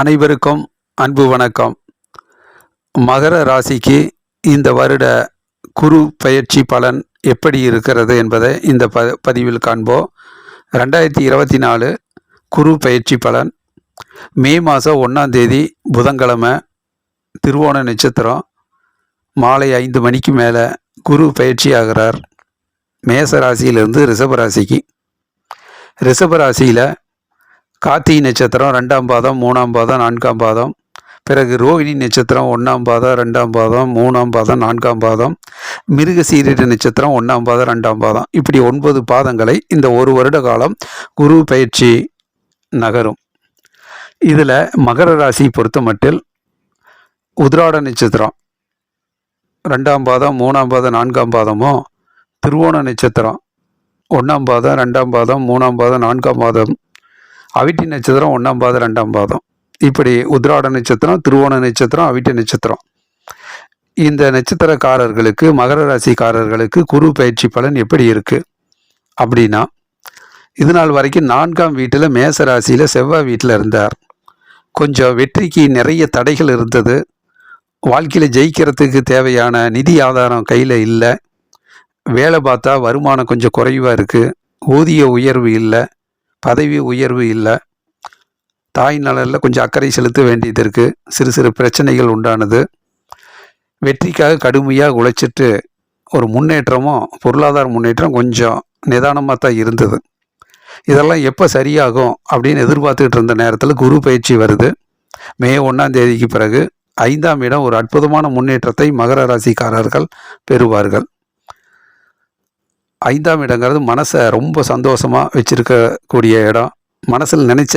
அனைவருக்கும் அன்பு வணக்கம். மகர ராசிக்கு இந்த வருட குரு பயிற்சி பலன் எப்படி இருக்கிறது என்பதை இந்த ப பதிவில் காண்போம். ரெண்டாயிரத்தி இருபத்தி நாலு குரு பயிற்சி பலன். மே மாதம் ஒன்றாம் தேதி புதன்கிழமை திருவோண நட்சத்திரம். மாலை ஐந்து மணிக்கு மேலே குரு பயிற்சி ஆகிறார். மேச ராசியிலிருந்து ரிஷப ராசிக்கு ரிஷப ராசியில் கார்த்திகை நட்சத்திரம் ரெண்டாம் பாதம் மூணாம் பாதம் நான்காம் பாதம். பிறகு ரோகிணி நட்சத்திரம் ஒன்றாம் பாதம் ரெண்டாம் பாதம் மூணாம் பாதம் நான்காம் பாதம். மிருக சீரிட நட்சத்திரம் ஒன்றாம் பாதம் ரெண்டாம் பாதம். இப்படி ஒன்பது பாதங்களை இந்த ஒரு வருட காலம் குரு பயிற்சி நகரும். இதில் மகர ராசி பொறுத்த மட்டில் உதிராட நட்சத்திரம் ரெண்டாம் பாதம் மூணாம் பாதம் நான்காம் பாதமும் திருவோண நட்சத்திரம் ஒன்றாம் பாதம் ரெண்டாம் பாதம் மூணாம் பாதம் நான்காம் பாதம். அவிட்டி நட்சத்திரம் ஒன்றாம் பாதம் ரெண்டாம் பாதம். இப்படி உத்ராட நட்சத்திரம் திருவோண நட்சத்திரம் அவிட்டி நட்சத்திரம். இந்த நட்சத்திரக்காரர்களுக்கு மகர ராசிக்காரர்களுக்கு குரு பயிற்சி பலன் எப்படி இருக்குது அப்படின்னா இது நாள் வரைக்கும் நான்காம் வீட்டில் மேச ராசியில் செவ்வாய் வீட்டில் இருந்தார். கொஞ்சம் வெற்றிக்கு நிறைய தடைகள் இருந்தது. வாழ்க்கையில் ஜெயிக்கிறதுக்கு தேவையான நிதி ஆதாரம் கையில் இல்லை. வேலை பார்த்தா வருமானம் கொஞ்சம் குறைவாக இருக்குது ஊதிய உயர்வு இல்லை. பதவி உயர்வு இல்லை. தாய் நலனில் கொஞ்சம் அக்கறை செலுத்த வேண்டியது இருக்குது சிறு சிறு பிரச்சனைகள் உண்டானது. வெற்றிக்காக கடுமையாக உழைச்சிட்டு ஒரு முன்னேற்றமும் பொருளாதார முன்னேற்றம் கொஞ்சம் நிதானமாக தான் இருந்தது. இதெல்லாம் எப்போ சரியாகும் அப்படின்னு எதிர்பார்த்துக்கிட்டு இருந்த நேரத்தில் குரு பயிற்சி வருது. மே ஒன்றாம் தேதிக்கு பிறகு ஐந்தாம் இடம் ஒரு அற்புதமான முன்னேற்றத்தை மகர ராசிக்காரர்கள் பெறுவார்கள். ஐந்தாம் இடங்கிறது மனசை ரொம்ப சந்தோஷமாக வச்சுருக்கக்கூடிய இடம். மனசில் நினைச்ச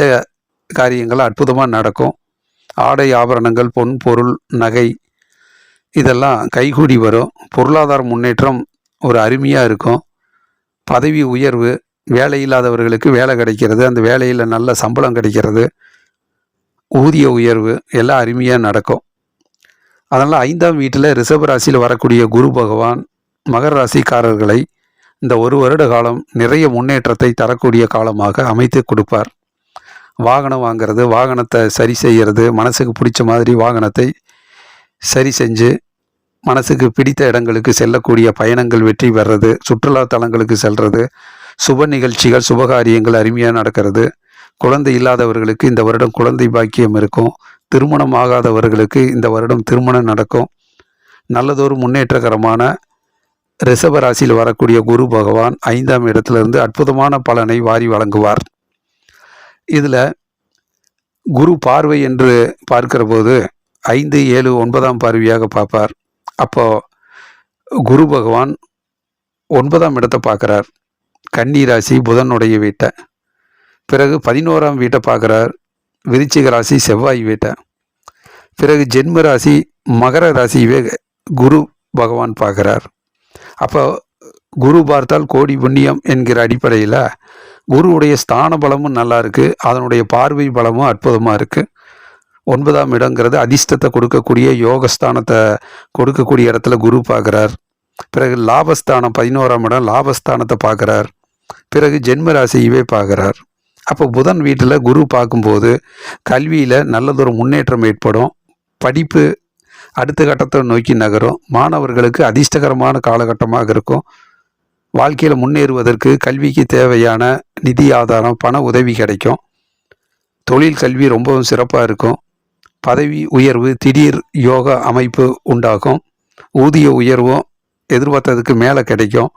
காரியங்கள் அற்புதமாக நடக்கும். ஆடை ஆபரணங்கள் பொன் பொருள் நகை இதெல்லாம் கைகூடி வரும். பொருளாதார முன்னேற்றம் ஒரு அருமையாக இருக்கும். பதவி உயர்வு வேலை இல்லாதவர்களுக்கு வேலை கிடைக்கிறது. அந்த வேலையில் நல்ல சம்பளம் கிடைக்கிறது. ஊதிய உயர்வு எல்லாம் அருமையாக நடக்கும். அதனால் ஐந்தாம் வீட்டில் ரிஷப ராசியில் வரக்கூடிய குரு பகவான் மகர ராசிக்காரர்களை இந்த ஒரு வருட காலம் நிறைய முன்னேற்றத்தை தரக்கூடிய காலமாக அமைத்து கொடுப்பார். வாகனம் வாங்கிறது வாகனத்தை சரி செய்கிறது மனசுக்கு பிடிச்ச மாதிரி வாகனத்தை சரி செஞ்சு மனசுக்கு பிடித்த இடங்களுக்கு செல்லக்கூடிய பயணங்கள் வெற்றி பெறது சுற்றுலா தலங்களுக்கு செல்வது சுப நிகழ்ச்சிகள் சுபகாரியங்கள் அருமையாக நடக்கிறது. குழந்தை இல்லாதவர்களுக்கு இந்த வருடம் குழந்தை பாக்கியம் இருக்கும். திருமணம் ஆகாதவர்களுக்கு இந்த வருடம் திருமணம் நடக்கும். நல்லதொரு முன்னேற்றகரமான ரிஷபராசியில் வரக்கூடிய குரு பகவான் ஐந்தாம் இடத்திலிருந்து அற்புதமான பலனை வாரி வழங்குவார். இதில் குரு பார்வை என்று பார்க்கிற போது ஐந்து ஏழு ஒன்பதாம் பார்வையாக பார்ப்பார். அப்போ குரு பகவான் ஒன்பதாம் இடத்தை பார்க்குறார். கன்னி ராசி புதனுடைய வீட்டை. பிறகு பதினோராம் வீட்டை பார்க்குறார். விருச்சிக ராசி செவ்வாய் வீட்டை. பிறகு ஜென்ம ராசி மகர ராசியவே குரு பகவான் பார்க்குறார். அப்போ குரு பார்த்தால் கோடி புண்ணியம் என்கிற அடிப்படையில் குருவுடைய ஸ்தான பலமும் நல்லா இருக்குது அதனுடைய பார்வை பலமும் அற்புதமாக இருக்குது ஒன்பதாம் இடங்கிறது அதிர்ஷ்டத்தை கொடுக்கக்கூடிய யோகஸ்தானத்தை கொடுக்கக்கூடிய இடத்துல குரு பார்க்குறார். பிறகு லாபஸ்தானம் பதினோராம் இடம் லாபஸ்தானத்தை பார்க்குறார். பிறகு ஜென்ம ராசியவே பார்க்குறார். அப்போ புதன் வீட்டில் குரு பார்க்கும்போது கல்வியில் நல்லதொரு முன்னேற்றம் ஏற்படும். படிப்பு அடுத்த கட்டத்தை நோக்கி நகரும். மாணவர்களுக்கு அதிர்ஷ்டகரமான காலகட்டமாக இருக்கும். வாழ்க்கையில் முன்னேறுவதற்கு கல்விக்கு தேவையான நிதி ஆதாரம் பண உதவி கிடைக்கும். தொழில் கல்வி ரொம்பவும் சிறப்பாக இருக்கும். பதவி உயர்வு திடீர் யோக அமைப்பு உண்டாகும். ஊதிய உயர்வும் எதிர்பார்த்ததுக்கு மேலே கிடைக்கும்.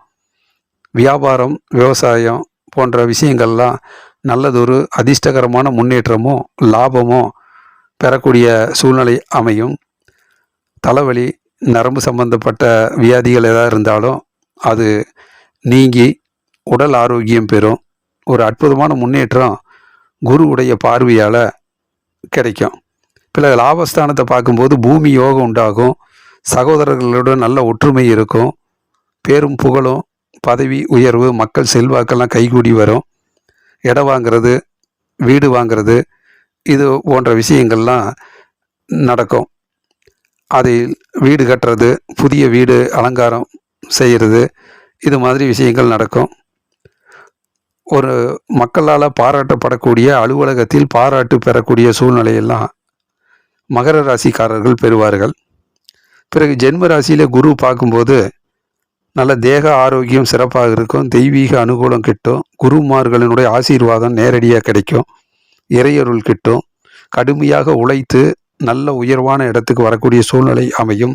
வியாபாரம் விவசாயம் போன்ற விஷயங்கள்லாம் நல்லதொரு அதிர்ஷ்டகரமான முன்னேற்றமும் லாபமும் பெறக்கூடிய சூழ்நிலை அமையும். தலைவலி நரம்பு சம்பந்தப்பட்ட வியாதிகள் எதாவது இருந்தாலும் அது நீங்கி உடல் ஆரோக்கியம் பெறும். ஒரு அற்புதமான முன்னேற்றம் குருவுடைய பார்வையால் கிடைக்கும். பிறகு லாபஸ்தானத்தை பார்க்கும்போது பூமி யோகம் உண்டாகும். சகோதரர்களோட நல்ல ஒற்றுமை இருக்கும். பேரும் புகழும். பதவி உயர்வு மக்கள் செல்வாக்கெல்லாம் கைகூடி வரும். இடம் வாங்கிறது வீடு வாங்கிறது இது போன்ற விஷயங்கள்லாம் நடக்கும். அதில் வீடு கட்டுறது புதிய வீடு அலங்காரம் செய்கிறது இது மாதிரி விஷயங்கள் நடக்கும். ஒரு மக்களால் பாராட்டப்படக்கூடிய அலுவலகத்தில் பாராட்டு பெறக்கூடிய சூழ்நிலையெல்லாம் மகர ராசிக்காரர்கள் பெறுவார்கள். பிறகு ஜென்ம ராசியில் குரு பார்க்கும்போது நல்ல தேக ஆரோக்கியம் சிறப்பாக இருக்கும் தெய்வீக அனுகூலம் கிட்டும் குருமார்களினுடைய ஆசீர்வாதம் நேரடியாக கிடைக்கும் இறையருள் கிட்டும் கடுமையாக உழைத்து நல்ல உயர்வான இடத்துக்கு வரக்கூடிய சூழ்நிலை அமையும்.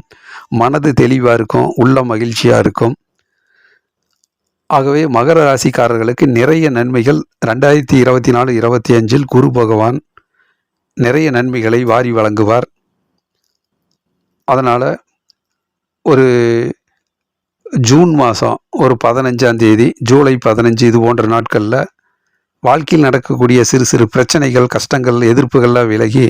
மனது தெளிவாக இருக்கும் உள்ள மகிழ்ச்சியாக இருக்கும். ஆகவே மகர ராசிக்காரர்களுக்கு நிறைய நன்மைகள். ரெண்டாயிரத்தி இருபத்தி நாலு இருபத்தி அஞ்சில் குரு பகவான் நிறைய நன்மைகளை வாரி வழங்குவார். அதனால் ஒரு ஜூன் மாதம் ஒரு பதினஞ்சாம் தேதி ஜூலை பதினஞ்சு இது போன்ற நாட்களில் வாழ்க்கையில் நடக்கக்கூடிய சிறு சிறு பிரச்சனைகள் கஷ்டங்கள் எதிர்ப்புகள்லாம் விலகி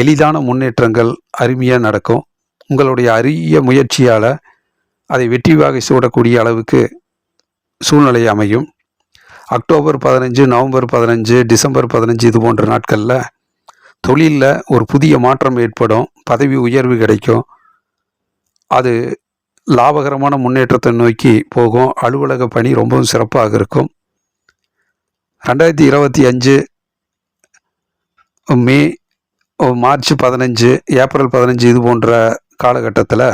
எளிதான முன்னேற்றங்கள் அருமையாக நடக்கும். உங்களுடைய அரிய முயற்சியால் அதை வெற்றி வாகை சூடக்கூடிய அளவுக்கு சூழ்நிலை அமையும். அக்டோபர் பதினஞ்சு நவம்பர் பதினஞ்சு டிசம்பர் பதினஞ்சு இது போன்ற நாட்களில் தொழிலில் ஒரு புதிய மாற்றம் ஏற்படும். பதவி உயர்வு கிடைக்கும். அது லாபகரமான முன்னேற்றத்தை நோக்கி போகும். அலுவலக பணி ரொம்பவும் சிறப்பாக இருக்கும். ரெண்டாயிரத்தி இருபத்தி அஞ்சு மே மார்ச் பதினஞ்சு ஏப்ரல் பதினஞ்சு இது போன்ற காலகட்டத்தில்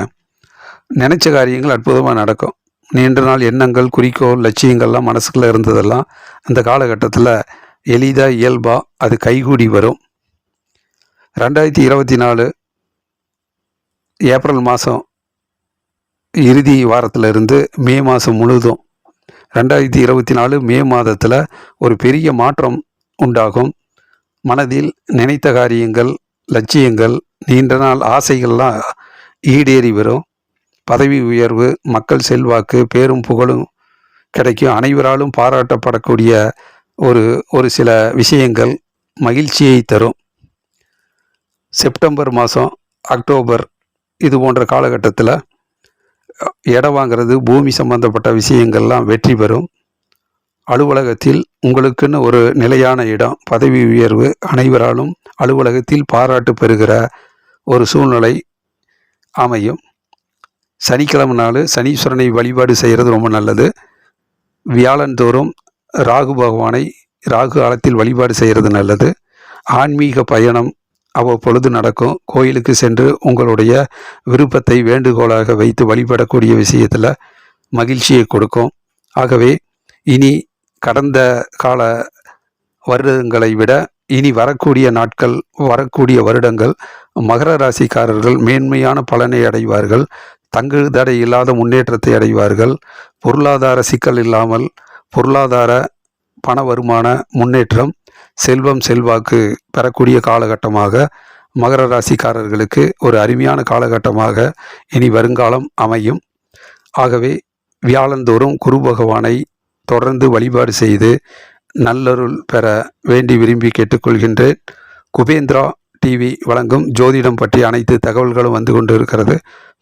நினச்ச காரியங்கள் அற்புதமாக நடக்கும். நீண்ட நாள் எண்ணங்கள் குறிக்கோள் லட்சியங்கள்லாம் மனசுக்குள்ளே இருந்ததெல்லாம் அந்த காலகட்டத்தில் எளிதாக இயல்பாக அது கைகூடி வரும். ரெண்டாயிரத்தி இருபத்தி நாலு ஏப்ரல் மாதம் இறுதி வாரத்தில் இருந்து மே மாதம் முழுதும் ரெண்டாயிரத்தி இருபத்தி நாலு மே மாதத்தில் ஒரு பெரிய மாற்றம் உண்டாகும். மனதில் நினைத்த காரியங்கள் லட்சியங்கள் நீண்ட நாள் ஆசைகள்லாம் ஈடேறி வரும். பதவி உயர்வு மக்கள் செல்வாக்கு பேரும் புகழும் கிடைக்கும். அனைவராலும் பாராட்டப்படக்கூடிய ஒரு ஒரு சில விஷயங்கள் மகிழ்ச்சியை தரும். செப்டம்பர் மாதம் அக்டோபர் இது போன்ற காலகட்டத்தில் இடம் வாங்கிறது பூமி சம்பந்தப்பட்ட விஷயங்கள்லாம் வெற்றி பெறும். அலுவலகத்தில் உங்களுக்குன்னு ஒரு நிலையான இடம் பதவி உயர்வு அனைவராலும் அலுவலகத்தில் பாராட்டு பெறுகிற ஒரு சூழ்நிலை அமையும். சனிக்கிழமை நாள் சனீஸ்வரனை வழிபாடு செய்கிறது ரொம்ப நல்லது. வியாழந்தோறும் ராகு பகவானை ராகு காலத்தில் வழிபாடு செய்கிறது நல்லது. ஆன்மீக பயணம் அவ்வப்பொழுது நடக்கும். கோயிலுக்கு சென்று உங்களுடைய விருப்பத்தை வேண்டுகோளாக வைத்து வழிபடக்கூடிய விஷயத்தில் மகிழ்ச்சியை கொடுக்கும். ஆகவே இனி கடந்த கால வருடங்களை விட இனி வரக்கூடிய நாட்கள் வரக்கூடிய வருடங்கள் மகர ராசிக்காரர்கள் மேன்மையான பலனை அடைவார்கள். தங்கு தடை இல்லாத முன்னேற்றத்தை அடைவார்கள். பொருளாதார சிக்கல் இல்லாமல் பொருளாதார பண வருமான முன்னேற்றம் செல்வம் செல்வாக்கு பெறக்கூடிய காலகட்டமாக மகர ராசிக்காரர்களுக்கு ஒரு அருமையான காலகட்டமாக இனி வருங்காலம் அமையும். ஆகவே வியாழந்தோறும் குரு பகவானை தொடர்ந்து வழிபாடு செய்து நல்லருள் பெற வேண்டி விரும்பி கேட்டுக்கொள்கின்றேன். குபேந்திரா டிவி வழங்கும் ஜோதிடம் பற்றி அனைத்து தகவல்களும் வந்து கொண்டு இருக்கிறது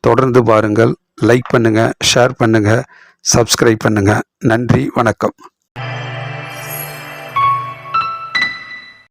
தொடர்ந்து பாருங்கள். லைக் பண்ணுங்கள் ஷேர் பண்ணுங்கள் சப்ஸ்கிரைப் பண்ணுங்கள் நன்றி வணக்கம்.